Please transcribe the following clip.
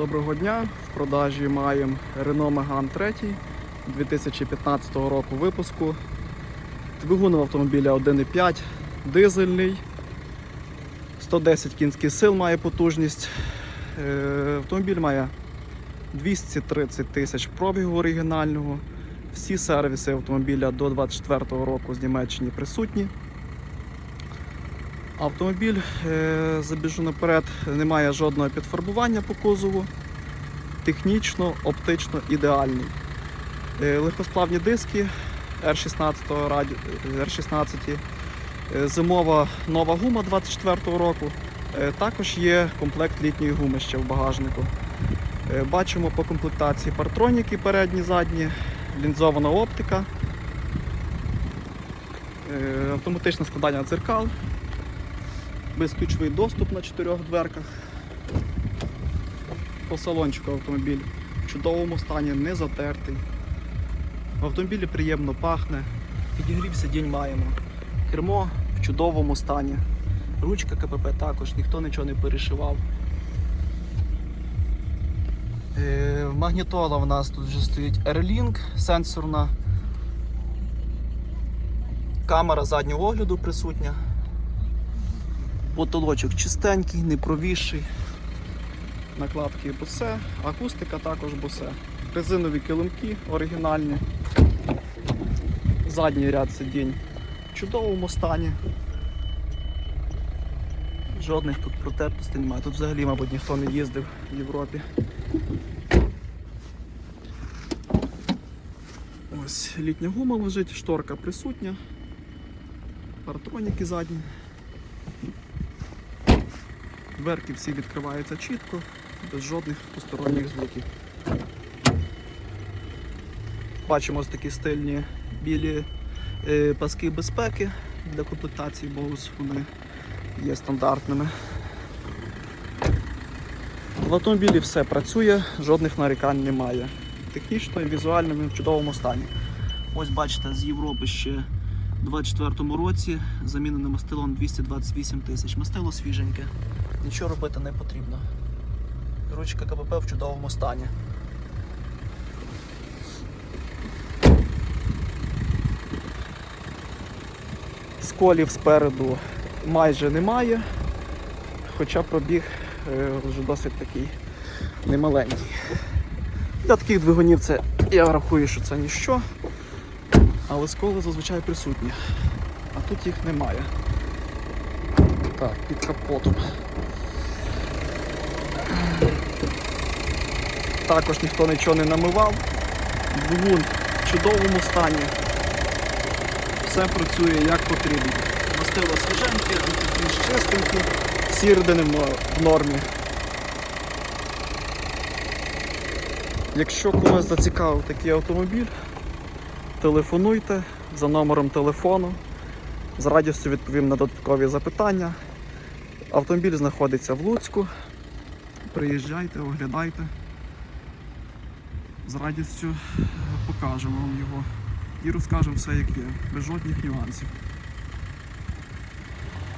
Доброго дня! В продажі маємо Renault Megane 3 2015 року випуску. Двигун автомобіля 1,5, дизельний, 110 кінських сил має потужність. Е, Автомобіль має 230 тисяч пробігу оригінального. Всі сервіси автомобіля до 2024 року з Німеччини присутні. Автомобіль, е, забіжу наперед, не має жодного підфарбування по кузову. Технічно, оптично ідеальний. Е, Легкосплавні диски R16, раді... R16 е, зимова нова гума 24 року. Е, Також є комплект літньої гуми ще в багажнику. Е, Бачимо по комплектації партроніки передні, задні, лінзована оптика, е, автоматичне складання дзеркал безключовий доступ на чотирьох дверках. По салончику автомобіль в чудовому стані, не затертий. В автомобілі приємно пахне. Підігрів сидінь маємо. Кермо в чудовому стані. Ручка КПП також, ніхто нічого не перешивав. Е, Магнітола в нас тут вже стоїть Airlink сенсорна. Камера заднього огляду присутня. Потолочок чистенький, не провісший. Накладки босе, акустика також босе. Резинові килимки оригінальні. Задній ряд сидінь в чудовому стані. Жодних тут протертостей немає. Тут взагалі, мабуть, ніхто не їздив в Європі. Ось літня гума лежить, шторка присутня, партроніки задні. Дверки всі відкриваються чітко, без жодних посторонніх звуків. Бачимо ось такі стильні білі е, паски безпеки для комплектації Bose, вони є стандартними. В автомобілі все працює, жодних нарікань немає. Технічно і візуально він в чудовому стані. Ось бачите, з Європи ще 24-му році замінене мастилом 228 тисяч. Мастило свіженьке, нічого робити не потрібно. Ручка КПП в чудовому стані. Сколів спереду майже немає, хоча пробіг е, вже досить такий немаленький. Для таких двигунів це я рахую, що це ніщо, але сколи зазвичай присутні, а тут їх немає. Так, під капотом. Також ніхто нічого не намивав. Двигун в чудовому стані. Все працює як потрібно. Мастило свіженьке, чистенький, сірдини в нормі. Якщо когось зацікавив такий автомобіль, телефонуйте за номером телефону. З радістю відповім на додаткові запитання. Автомобіль знаходиться в Луцьку. Приїжджайте, оглядайте. З радістю покажемо вам його і розкажемо все, як є, без жодних нюансів.